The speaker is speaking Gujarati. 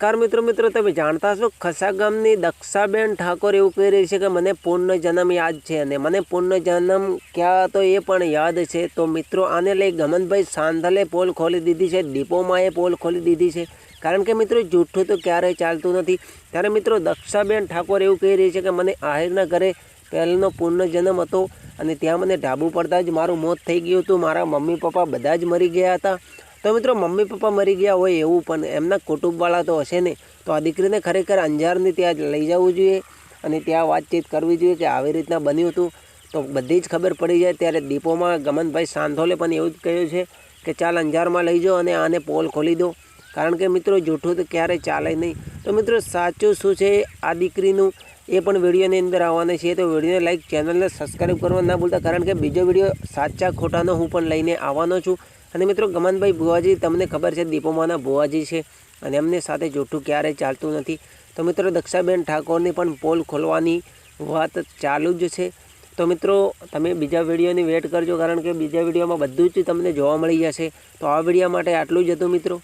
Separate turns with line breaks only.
નમસ્કાર મિત્રો મિત્રો, તમે જાણતા છો ખસા ગામની દક્ષાબેન ઠાકોર એવું કહી રહી છે કે મને પૂર્ણ જન્મ યાદ છે અને મને પૂર્ણ જન્મ ક્યાં તો એ પણ યાદ છે. તો મિત્રો, આને લઈ ગમનભાઈ સાંધલે પોલ ખોલી દીધી છે ડીપોમાં એ પોલ ખોલી દીધી છે. કારણ કે મિત્રો, જૂઠું તો ક્યારેય ચાલતું નથી. ત્યારે મિત્રો, દક્ષાબેન ઠાકોર એવું કહી રહી છે કે મને આહિરના ઘરે પહેલનો પૂર્ણ જન્મ હતો અને ત્યાં મને ઢાબુ પડતા જ મારું મોત થઈ ગયું હતું. મારા મમ્મી પપ્પા બધા જ મરી ગયા હતા. તો મિત્રો, મમ્મી પપ્પા મરી ગયા હોય એવું, પણ એમના કુટુંબવાળા તો હશે ને તો આ દીકરીને ખરેખર અંજારની ત્યાં લઈ જવું જોઈએ અને ત્યાં વાતચીત કરવી જોઈએ કે આવી રીતના બન્યું હતું. તો બધી જ ખબર પડી જાય. ત્યારે દીપોમાં ગમનભાઈ સાંધોલે પણ એવું જ કહ્યું છે કે ચાલ અંજારમાં લઈ જાઓ અને આને પોલ ખોલી દો. કારણ કે મિત્રો, જૂઠું તો ક્યારેય ચાલે નહીં. તો મિત્રો, સાચું શું છે આ દીકરીનું? એ પણ વિડીયોની અંદર આવવાના છે તો વિડીયોને લાઈક, ચેનલને સબસ્ક્રાઈબ કરવા ના ભૂલતા. કારણ કે બીજો વીડિયો સાચા ખોટાનો હું પણ લઈને આવવાનો છું. અને મિત્રો ગમનભાઈ ભુવાજી, તમને ખબર છે દીપોમાના ભુવાજી છે અને એમની સાથે જૂઠું ક્યારેય ચાલતું નથી. તો મિત્રો દક્ષાબેન ઠાકોરની પણ પોલ ખોલવાની વાત ચાલુ જ છે. તો મિત્રો, તમે બીજા વિડીયોની વેટ કરજો કારણ કે બીજા વિડીયોમાં બધું જ તમને જોવા મળી જશે. તો આ વીડિયો માટે આટલું જ હતું મિત્રો.